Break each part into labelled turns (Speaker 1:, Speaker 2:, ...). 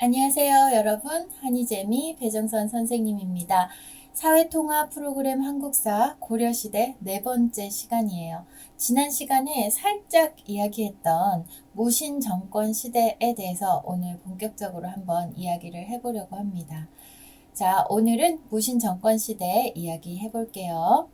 Speaker 1: 안녕하세요, 여러분. 한이재미 배정선 선생님입니다. 사회통합 프로그램 한국사 고려시대 네 번째 시간이에요. 지난 시간에 살짝 이야기했던 무신 정권 시대에 대해서 오늘 본격적으로 한번 이야기를 해보려고 합니다. 자, 오늘은 무신 정권 시대 이야기 해볼게요.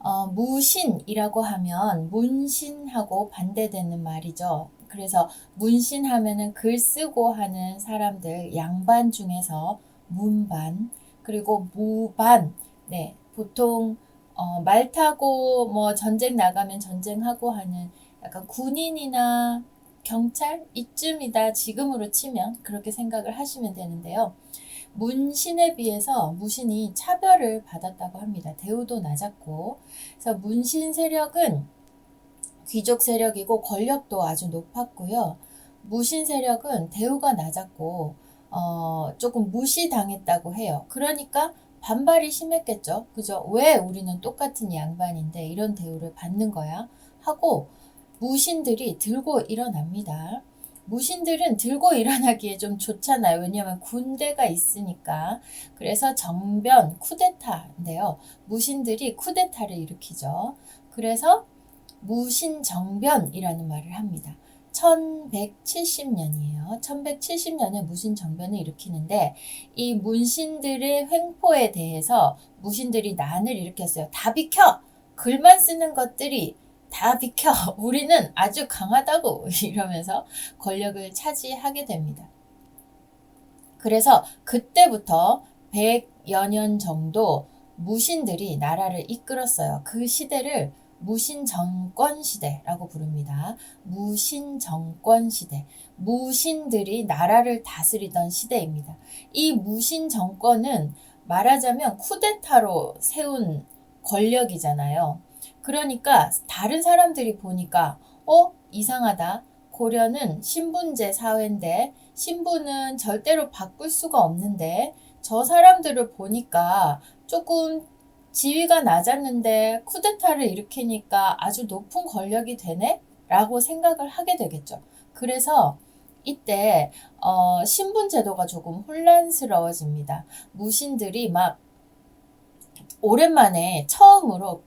Speaker 1: 어, 무신이라고 하면 문신하고 반대되는 말이죠. 그래서 문신하면은 글 쓰고 하는 사람들 양반 중에서 문반 그리고 무반 네 보통 어, 말 타고 뭐 전쟁 나가면 전쟁하고 하는 약간 군인이나 경찰 이쯤이다 지금으로 치면 그렇게 생각을 하시면 되는데요. 문신에 비해서 무신이 차별을 받았다고 합니다. 대우도 낮았고 그래서 문신 세력은 귀족 세력이고 권력도 아주 높았고요. 무신 세력은 대우가 낮았고 어, 조금 무시당했다고 해요. 그러니까 반발이 심했겠죠. 그죠? 왜 우리는 똑같은 양반인데 이런 대우를 받는 거야? 하고 무신들이 들고 일어납니다. 무신들은 들고 일어나기에 좀 좋잖아요. 왜냐하면 군대가 있으니까. 그래서 정변, 쿠데타인데요. 무신들이 쿠데타를 일으키죠. 그래서 무신정변이라는 말을 합니다. 1170년이에요. 1170년에 무신정변을 일으키는데 이 문신들의 횡포에 대해서 무신들이 난을 일으켰어요. 다 비켜! 글만 쓰는 것들이 다 비켜! 우리는 아주 강하다고 이러면서 권력을 차지하게 됩니다. 그래서 그때부터 100여 년 정도 무신들이 나라를 이끌었어요. 그 시대를 무신 정권 시대라고 부릅니다. 무신 정권 시대. 무신들이 나라를 다스리던 시대입니다. 이 무신 정권은 말하자면 쿠데타로 세운 권력이잖아요. 그러니까 다른 사람들이 보니까 어 이상하다. 고려는 신분제 사회인데 신분은 절대로 바꿀 수가 없는데 저 사람들을 보니까 조금 지위가 낮았는데 쿠데타를 일으키니까 아주 높은 권력이 되네? 라고 생각을 하게 되겠죠. 그래서 이때 어, 신분 제도가 조금 혼란스러워집니다. 무신들이 막 오랜만에 처음으로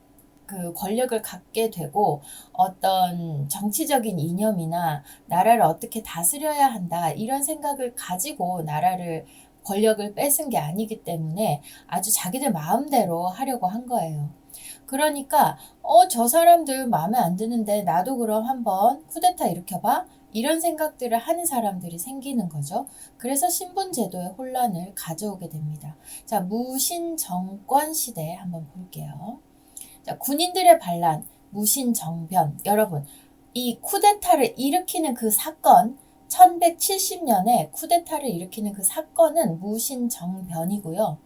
Speaker 1: 그 권력을 갖게 되고 어떤 정치적인 이념이나 나라를 어떻게 다스려야 한다 이런 생각을 가지고 나라를 권력을 뺏은 게 아니기 때문에 아주 자기들 마음대로 하려고 한 거예요. 그러니까 어 저 사람들 마음에 안 드는데 나도 그럼 한번 쿠데타 일으켜봐 이런 생각들을 하는 사람들이 생기는 거죠. 그래서 신분 제도의 혼란을 가져오게 됩니다. 자 무신 정권 시대 한번 볼게요. 자 군인들의 반란 무신 정변 여러분 이 쿠데타를 일으키는 그 사건 1170년에 쿠데타를 일으키는 그 사건은 무신정변이고요.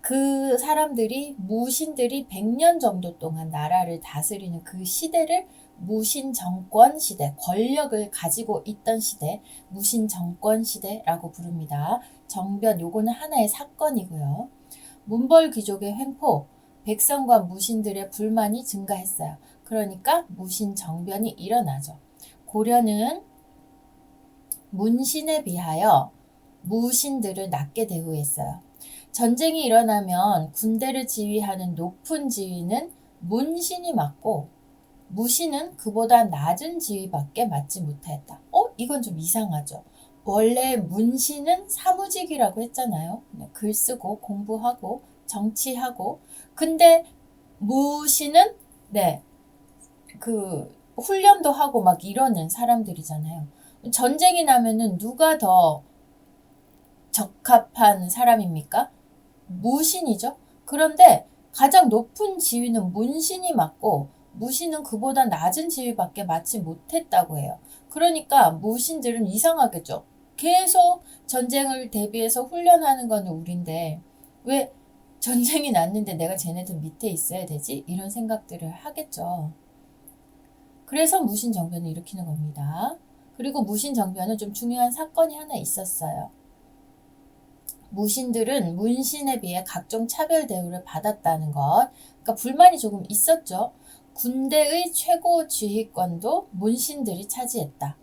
Speaker 1: 그 사람들이 무신들이 100년 정도 동안 나라를 다스리는 그 시대를 무신 정권 시대, 권력을 가지고 있던 시대, 무신 정권 시대라고 부릅니다. 정변 요거는 하나의 사건이고요. 문벌 귀족의 횡포, 백성과 무신들의 불만이 증가했어요. 그러니까 무신 정변이 일어나죠. 고려는 문신에 비하여 무신들을 낮게 대우했어요. 전쟁이 일어나면 군대를 지휘하는 높은 지휘는 문신이 맡고 무신은 그보다 낮은 지휘밖에 맡지 못하였다. 어? 이건 좀 이상하죠. 원래 문신은 사무직이라고 했잖아요. 글 쓰고 공부하고 정치하고 근데 무신은 네. 그 훈련도 하고 막 이러는 사람들이잖아요. 전쟁이 나면은 누가 더 적합한 사람입니까? 무신이죠. 그런데 가장 높은 지위는 문신이 맞고 무신은 그보다 낮은 지위밖에 맡지 못했다고 해요. 그러니까 무신들은 이상하겠죠. 계속 전쟁을 대비해서 훈련하는 건 우린데 왜 전쟁이 났는데 내가 쟤네들 밑에 있어야 되지? 이런 생각들을 하겠죠. 그래서 무신 정변을 일으키는 겁니다. 그리고 무신 정변은 좀 중요한 사건이 하나 있었어요. 무신들은 문신에 비해 각종 차별 대우를 받았다는 것. 그러니까 불만이 조금 있었죠. 군대의 최고 지휘권도 문신들이 차지했다.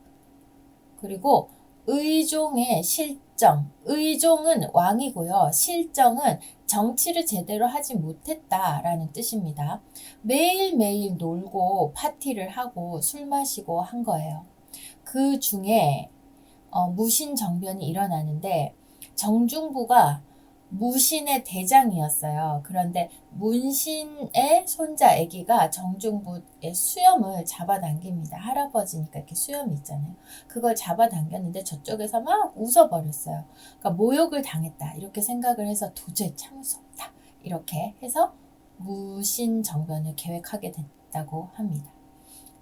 Speaker 1: 그리고 의종의 실, 실정, 의종은 왕이고요. 실정은 정치를 제대로 하지 못했다라는 뜻입니다. 매일매일 놀고 파티를 하고 술 마시고 한 거예요. 그 중에 어, 무신 정변이 일어나는데 정중부가 무신의 대장이었어요. 그런데 문신의 손자 아기가 정중부의 수염을 잡아당깁니다. 할아버지니까 이렇게 수염이 있잖아요. 그걸 잡아당겼는데 저쪽에서 막 웃어버렸어요. 그러니까 모욕을 당했다. 이렇게 생각을 해서 도저히 참을 수 없다. 이렇게 해서 무신 정변을 계획하게 됐다고 합니다.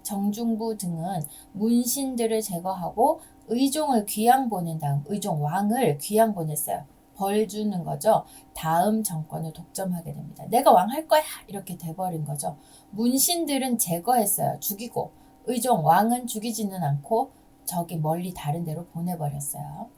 Speaker 1: 정중부 등은 문신들을 제거하고 의종을 귀양 보낸 다음 의종 왕을 귀양 보냈어요. 벌 주는 거죠. 다음 정권을 독점하게 됩니다. 내가 왕 할 거야 이렇게 돼버린 거죠. 문신들은 제거했어요. 죽이고 의종 왕은 죽이지는 않고 저기 멀리 다른 데로 보내버렸어요.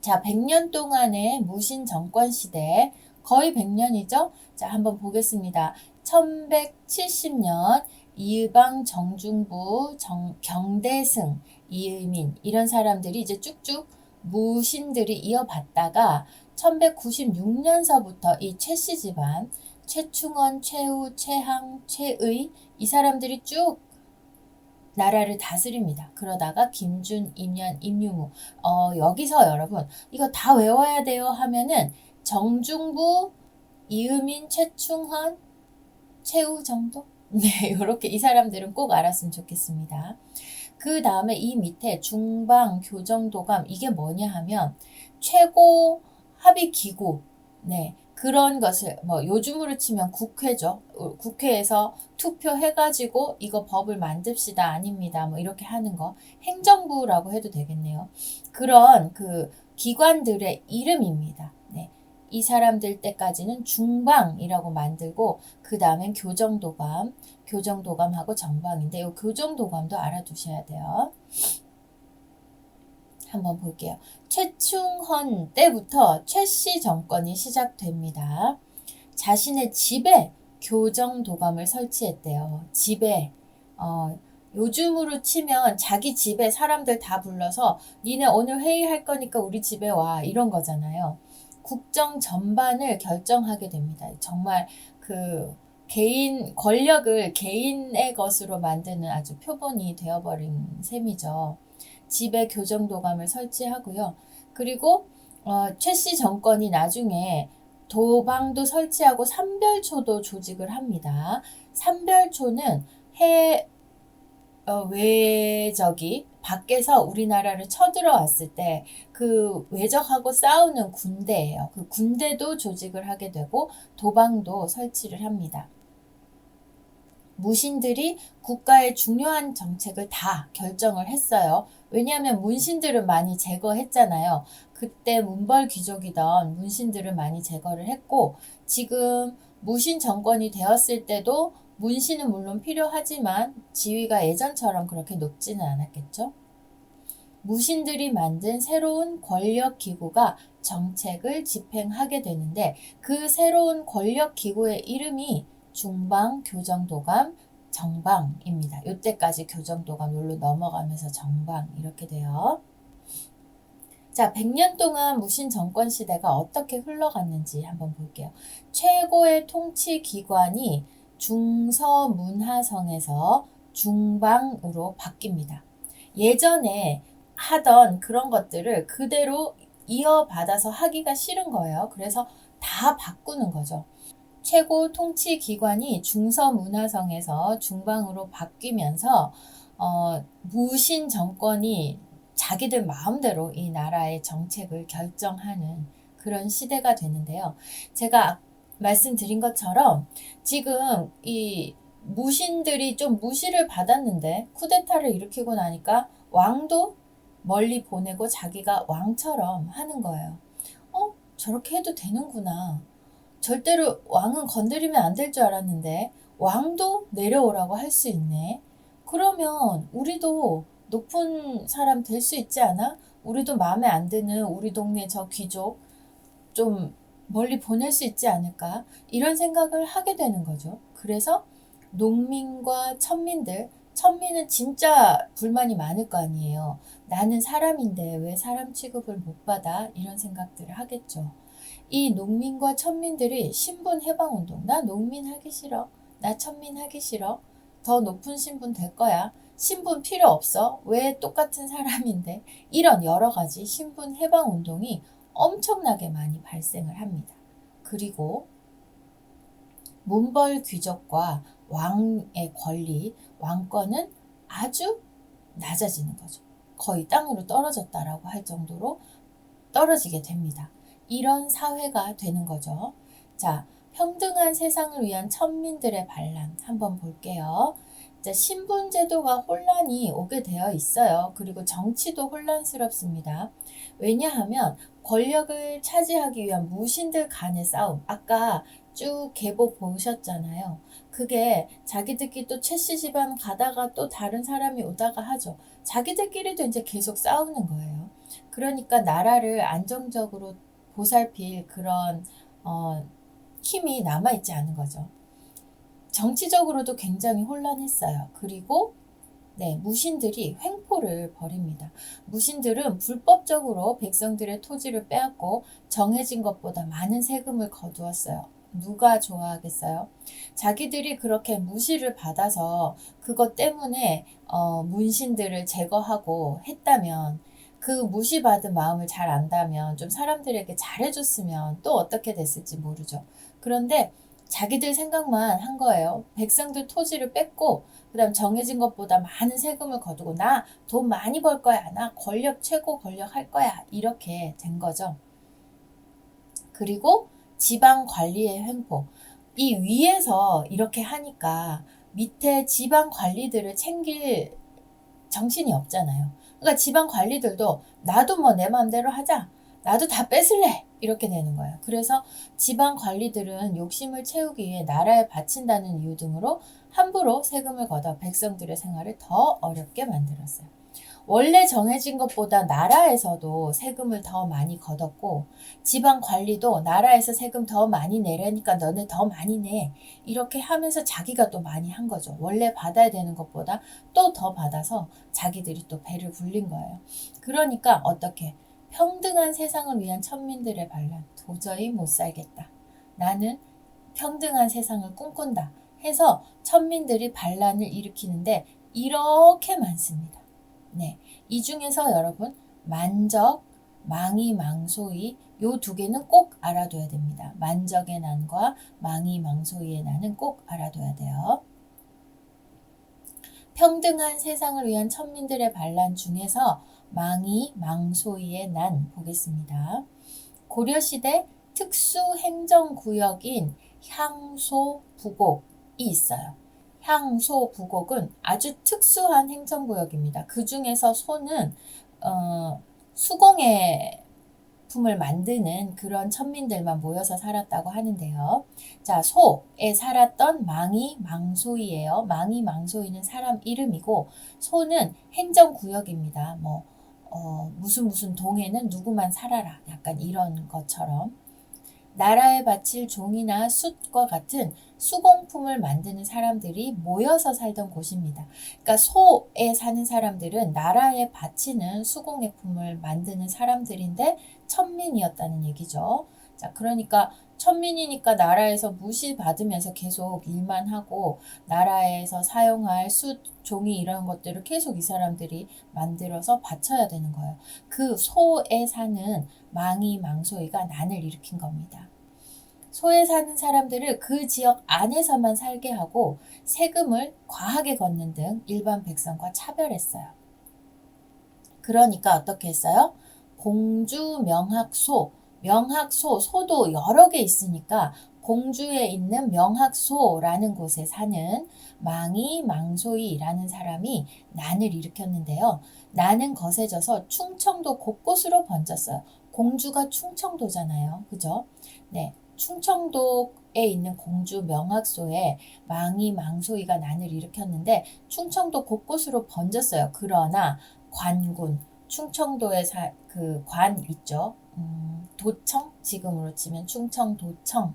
Speaker 1: 자, 100년 동안의 무신 정권 시대 거의 100년이죠. 자, 한번 보겠습니다. 1170년 이의방 정중부 정, 경대승 이의민 이런 사람들이 이제 쭉쭉 무신들이 이어받다가 1196년서부터 이 최씨 집안 최충원, 최우, 최항, 최의 이 사람들이 쭉 나라를 다스립니다. 그러다가 김준, 임현, 임유무 어, 여기서 여러분 이거 다 외워야 돼요 하면은 정중부, 이의민, 최충헌, 최우 정도? 네, 이렇게 이 사람들은 꼭 알았으면 좋겠습니다. 그 다음에 이 밑에 중방, 교정도감 이게 뭐냐 하면 최고 합의 기구 네 그런 것을 뭐 요즘으로 치면 국회죠. 어, 국회에서 투표해가지고 이거 법을 만듭시다 아닙니다. 뭐 이렇게 하는 거 행정부라고 해도 되겠네요. 그런 그 기관들의 이름입니다. 네. 이 사람들 때까지는 중방이라고 만들고 그 다음엔 교정도감, 교정도감하고 정방인데 이 교정도감도 알아두셔야 돼요. 한번 볼게요. 최충헌 때부터 최씨 정권이 시작됩니다. 자신의 집에 교정도감을 설치했대요. 집에 어, 요즘으로 치면 자기 집에 사람들 다 불러서 니네 오늘 회의할 거니까 우리 집에 와 이런 거잖아요. 국정 전반을 결정하게 됩니다. 정말 그 개인 권력을 개인의 것으로 만드는 아주 표본이 되어버린 셈이죠. 집에 교정도감을 설치하고요. 그리고 어, 최씨 정권이 나중에 도방도 설치하고 삼별초도 조직을 합니다. 삼별초는 해 어, 외적이 밖에서 우리나라를 쳐들어왔을 때 그 외적하고 싸우는 군대예요. 그 군대도 조직을 하게 되고 도방도 설치를 합니다. 무신들이 국가의 중요한 정책을 다 결정을 했어요. 왜냐하면 문신들을 많이 제거했잖아요. 그때 문벌 귀족이던 문신들을 많이 제거를 했고 지금 무신 정권이 되었을 때도 문신은 물론 필요하지만 지위가 예전처럼 그렇게 높지는 않았겠죠. 무신들이 만든 새로운 권력 기구가 정책을 집행하게 되는데 그 새로운 권력 기구의 이름이 중방 교정도감 정방입니다. 이때까지 교정도감 요로 넘어가면서 정방 이렇게 돼요. 자, 100년 동안 무신 정권 시대가 어떻게 흘러갔는지 한번 볼게요. 최고의 통치 기관이 중서문화성에서 중방으로 바뀝니다. 예전에 하던 그런 것들을 그대로 이어받아서 하기가 싫은 거예요. 그래서 다 바꾸는 거죠. 최고 통치 기관이 중서문화성에서 중방으로 바뀌면서 어, 무신 정권이 자기들 마음대로 이 나라의 정책을 결정하는 그런 시대가 되는데요. 제가 말씀드린 것처럼 지금 이 무신들이 좀 무시를 받았는데 쿠데타를 일으키고 나니까 왕도 멀리 보내고 자기가 왕처럼 하는 거예요. 어? 저렇게 해도 되는구나. 절대로 왕은 건드리면 안 될 줄 알았는데 왕도 내려오라고 할 수 있네. 그러면 우리도 높은 사람 될 수 있지 않아? 우리도 마음에 안 드는 우리 동네 저 귀족 좀 멀리 보낼 수 있지 않을까? 이런 생각을 하게 되는 거죠. 그래서 농민과 천민들 천민은 진짜 불만이 많을 거 아니에요. 나는 사람인데 왜 사람 취급을 못 받아? 이런 생각들을 하겠죠. 이 농민과 천민들이 신분 해방 운동, 나 농민 하기 싫어. 나 천민 하기 싫어. 더 높은 신분 될 거야. 신분 필요 없어. 왜 똑같은 사람인데? 이런 여러 가지 신분 해방 운동이 엄청나게 많이 발생을 합니다. 그리고 문벌 귀족과 왕의 권리, 왕권은 아주 낮아지는 거죠. 거의 땅으로 떨어졌다라고 할 정도로 떨어지게 됩니다. 이런 사회가 되는 거죠. 자, 평등한 세상을 위한 천민들의 반란 한번 볼게요. 자, 신분제도가 혼란이 오게 되어 있어요. 그리고 정치도 혼란스럽습니다. 왜냐하면 권력을 차지하기 위한 무신들 간의 싸움. 아까 쭉 계보 보셨잖아요. 그게 자기들끼리 또 최씨 집안 가다가 또 다른 사람이 오다가 하죠. 자기들끼리도 이제 계속 싸우는 거예요. 그러니까 나라를 안정적으로 보살필 그런 어, 힘이 남아있지 않은 거죠. 정치적으로도 굉장히 혼란했어요. 그리고 네, 무신들이 횡포를 벌입니다. 무신들은 불법적으로 백성들의 토지를 빼앗고 정해진 것보다 많은 세금을 거두었어요. 누가 좋아하겠어요? 자기들이 그렇게 무시를 받아서 그것 때문에 어, 문신들을 제거하고 했다면 그 무시받은 마음을 잘 안다면 좀 사람들에게 잘해줬으면 또 어떻게 됐을지 모르죠. 그런데 자기들 생각만 한 거예요. 백성들 토지를 뺏고 그다음 정해진 것보다 많은 세금을 거두고 나 돈 많이 벌 거야. 나 권력 최고 권력 할 거야. 이렇게 된 거죠. 그리고 지방 관리의 횡포. 이 위에서 이렇게 하니까 밑에 지방 관리들을 챙길 정신이 없잖아요. 그러니까 지방 관리들도 나도 뭐 내 마음대로 하자. 나도 다 뺏을래. 이렇게 되는 거예요. 그래서 지방 관리들은 욕심을 채우기 위해 나라에 바친다는 이유 등으로 함부로 세금을 걷어 백성들의 생활을 더 어렵게 만들었어요. 원래 정해진 것보다 나라에서도 세금을 더 많이 걷었고 지방 관리도 나라에서 세금 더 많이 내려니까 너네 더 많이 내 이렇게 하면서 자기가 또 많이 한 거죠. 원래 받아야 되는 것보다 또 더 받아서 자기들이 또 배를 불린 거예요. 그러니까 어떻게 평등한 세상을 위한 천민들의 반란 도저히 못 살겠다. 나는 평등한 세상을 꿈꾼다. 해서 천민들이 반란을 일으키는데 이렇게 많습니다. 네. 이 중에서 여러분, 만적, 망이, 망소이, 요 두 개는 꼭 알아둬야 됩니다. 만적의 난과 망이, 망소이의 난은 꼭 알아둬야 돼요. 평등한 세상을 위한 천민들의 반란 중에서 망이, 망소이의 난 보겠습니다. 고려시대 특수행정구역인 향소, 부곡이 있어요. 향소 부곡은 아주 특수한 행정구역입니다. 그 중에서 소는 어, 수공예 품을 만드는 그런 천민들만 모여서 살았다고 하는데요. 자, 소에 살았던 망이 망소이예요. 망이 망소이는 사람 이름이고 소는 행정 구역입니다. 뭐 어, 무슨 무슨 동에는 누구만 살아라. 약간 이런 것처럼 나라에 바칠 종이나 숯과 같은 수공품을 만드는 사람들이 모여서 살던 곳입니다. 그러니까 소에 사는 사람들은 나라에 바치는 수공예품을 만드는 사람들인데 천민이었다는 얘기죠. 자, 그러니까 천민이니까 나라에서 무시받으면서 계속 일만 하고 나라에서 사용할 숯, 종이 이런 것들을 계속 이 사람들이 만들어서 바쳐야 되는 거예요. 그 소에 사는 망이 망소이가 난을 일으킨 겁니다. 소에 사는 사람들을 그 지역 안에서만 살게 하고 세금을 과하게 걷는 등 일반 백성과 차별했어요. 그러니까 어떻게 했어요? 공주 명학소, 명학소, 소도 여러 개 있으니까 공주에 있는 명학소라는 곳에 사는 망이 망소이라는 사람이 난을 일으켰는데요. 난은 거세져서 충청도 곳곳으로 번졌어요. 공주가 충청도잖아요. 그죠? 네. 충청도에 있는 공주 명학소에 망이 망소이가 난을 일으켰는데 충청도 곳곳으로 번졌어요. 그러나 관군 충청도에 그관 있죠. 음, 도청 지금으로 치면 충청도청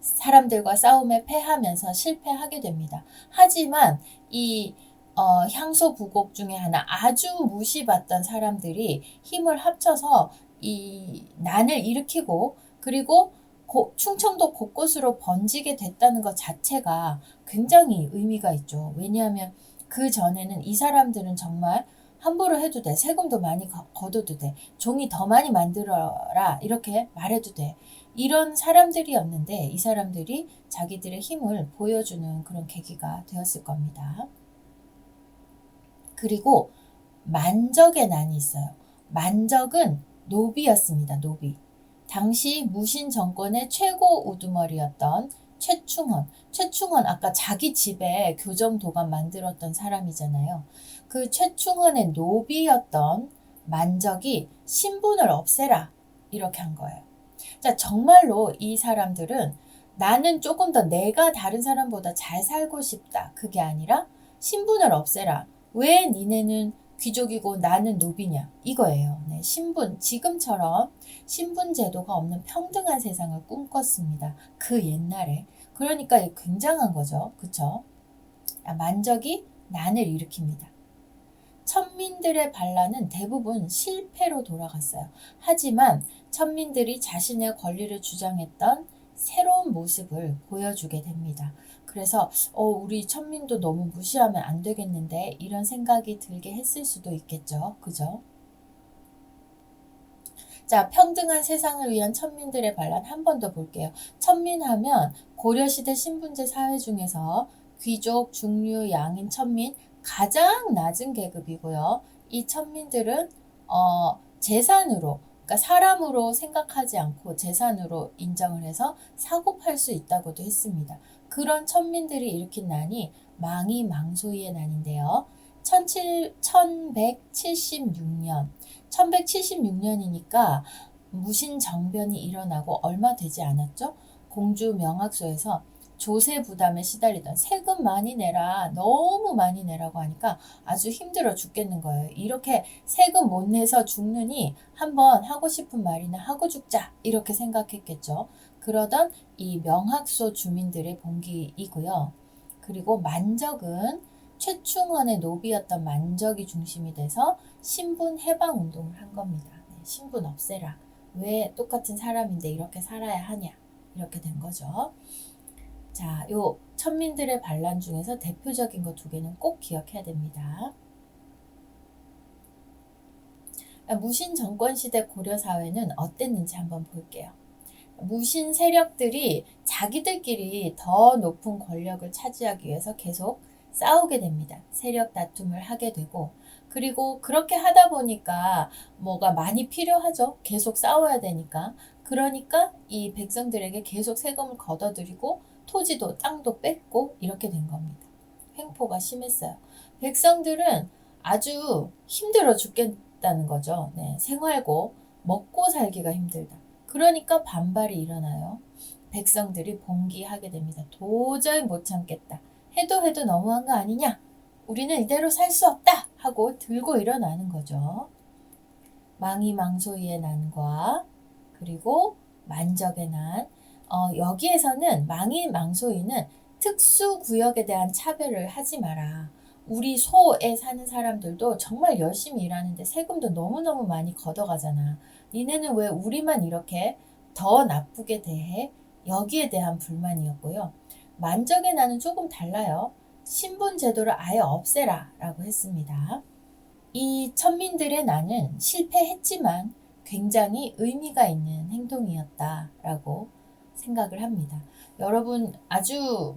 Speaker 1: 사람들과 싸움에 패하면서 실패하게 됩니다. 하지만 이 어, 향소 부곡 중에 하나 아주 무시받던 사람들이 힘을 합쳐서 이 난을 일으키고 그리고 고, 충청도 곳곳으로 번지게 됐다는 것 자체가 굉장히 의미가 있죠. 왜냐하면 그 전에는 이 사람들은 정말 함부로 해도 돼. 세금도 많이 거, 걷어도 돼. 종이 더 많이 만들어라. 이렇게 말해도 돼. 이런 사람들이었는데 이 사람들이 자기들의 힘을 보여주는 그런 계기가 되었을 겁니다. 그리고 만적의 난이 있어요. 만적은 노비였습니다. 노비. 당시 무신 정권의 최고 우두머리였던 최충헌. 최충헌 아까 자기 집에 교정도감 만들었던 사람이잖아요. 그 최충헌의 노비였던 만적이 신분을 없애라 이렇게 한 거예요. 자, 정말로 이 사람들은 나는 조금 더 내가 다른 사람보다 잘 살고 싶다. 그게 아니라 신분을 없애라. 왜 니네는 귀족이고 나는 노비냐 이거예요. 네, 신분 지금처럼 신분 제도가 없는 평등한 세상을 꿈꿨습니다. 그 옛날에 그러니까 굉장한 거죠, 그쵸? 아, 만적이 난을 일으킵니다. 천민들의 반란은 대부분 실패로 돌아갔어요. 하지만 천민들이 자신의 권리를 주장했던 새로운 모습을 보여주게 됩니다. 그래서 어, 우리 천민도 너무 무시하면 안 되겠는데 이런 생각이 들게 했을 수도 있겠죠. 그죠? 자, 평등한 세상을 위한 천민들의 반란 한 번 더 볼게요. 천민하면 고려시대 신분제 사회 중에서 귀족, 중류, 양인, 천민 가장 낮은 계급이고요. 이 천민들은 어, 재산으로 그러니까 사람으로 생각하지 않고 재산으로 인정을 해서 사고 팔 수 있다고도 했습니다. 그런 천민들이 일으킨 난이 망이 망소이의 난인데요. 1176년, 1176년이니까 무신정변이 일어나고 얼마 되지 않았죠? 공주 명학소에서 조세 부담에 시달리던 세금 많이 내라, 너무 많이 내라고 하니까 아주 힘들어 죽겠는 거예요. 이렇게 세금 못 내서 죽느니 한번 하고 싶은 말이나 하고 죽자, 이렇게 생각했겠죠. 그러던 이 명학소 주민들의 봉기이고요. 그리고 만적은 최충원의 노비였던 만적이 중심이 돼서 신분 해방 운동을 한 겁니다. 네, 신분 없애라. 왜 똑같은 사람인데 이렇게 살아야 하냐. 이렇게 된 거죠. 자, 요 천민들의 반란 중에서 대표적인 거 두 개는 꼭 기억해야 됩니다. 무신 정권 시대 고려 사회는 어땠는지 한번 볼게요. 무신 세력들이 자기들끼리 더 높은 권력을 차지하기 위해서 계속 싸우게 됩니다. 세력 다툼을 하게 되고 그리고 그렇게 하다 보니까 뭐가 많이 필요하죠. 계속 싸워야 되니까. 그러니까 이 백성들에게 계속 세금을 걷어들이고 토지도 땅도 뺏고 이렇게 된 겁니다. 횡포가 심했어요. 백성들은 아주 힘들어 죽겠다는 거죠. 네, 생활고 먹고 살기가 힘들다. 그러니까 반발이 일어나요. 백성들이 봉기하게 됩니다. 도저히 못 참겠다. 해도 해도 너무한 거 아니냐? 우리는 이대로 살 수 없다! 하고 들고 일어나는 거죠. 망이 망소이의 난과 그리고 만적의 난. 어, 여기에서는 망이 망소이는 특수 구역에 대한 차별을 하지 마라. 우리 소에 사는 사람들도 정말 열심히 일하는데 세금도 너무너무 많이 걷어가잖아. 니네는 왜 우리만 이렇게 더 나쁘게 대해? 여기에 대한 불만이었고요. 만적의 나는 조금 달라요. 신분 제도를 아예 없애라 라고 했습니다. 이 천민들의 나는 실패했지만 굉장히 의미가 있는 행동이었다 라고 생각을 합니다. 여러분 아주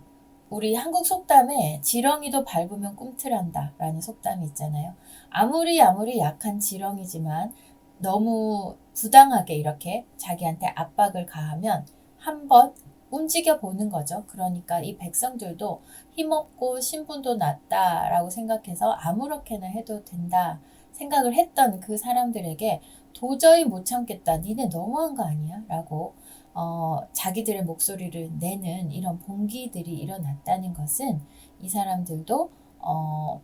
Speaker 1: 우리 한국 속담에 지렁이도 밟으면 꿈틀한다 라는 속담이 있잖아요. 아무리 아무리 약한 지렁이지만 너무 부당하게 이렇게 자기한테 압박을 가하면 한 번 움직여 보는 거죠. 그러니까 이 백성들도 힘없고 신분도 낮다라고 생각해서 아무렇게나 해도 된다 생각을 했던 그 사람들에게 도저히 못 참겠다. 니네 너무한 거 아니야? 라고 어, 자기들의 목소리를 내는 이런 봉기들이 일어났다는 것은 이 사람들도 어,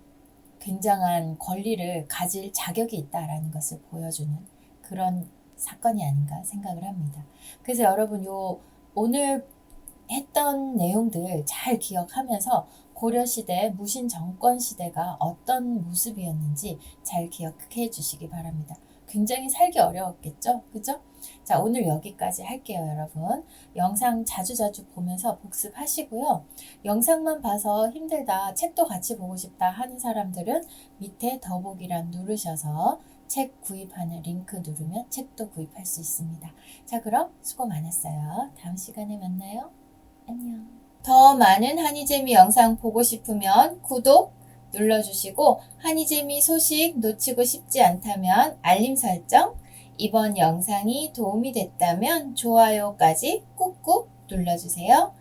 Speaker 1: 굉장한 권리를 가질 자격이 있다라는 것을 보여주는 그런 사건이 아닌가 생각을 합니다. 그래서 여러분 요 오늘 했던 내용들 잘 기억하면서 고려시대 무신 정권 시대가 어떤 모습이었는지 잘 기억해 주시기 바랍니다. 굉장히 살기 어려웠겠죠? 그죠? 자, 오늘 여기까지 할게요, 여러분. 영상 자주자주 보면서 복습하시고요. 영상만 봐서 힘들다, 책도 같이 보고 싶다 하는 사람들은 밑에 더보기란 누르셔서 책 구입하는 링크 누르면 책도 구입할 수 있습니다. 자, 그럼 수고 많았어요. 다음 시간에 만나요. 안녕. 더 많은 한이재미 영상 보고 싶으면 구독 눌러주시고 한이재미 소식 놓치고 싶지 않다면 알림 설정 이번 영상이 도움이 됐다면 좋아요까지 꾹꾹 눌러주세요.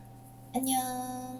Speaker 1: 안녕.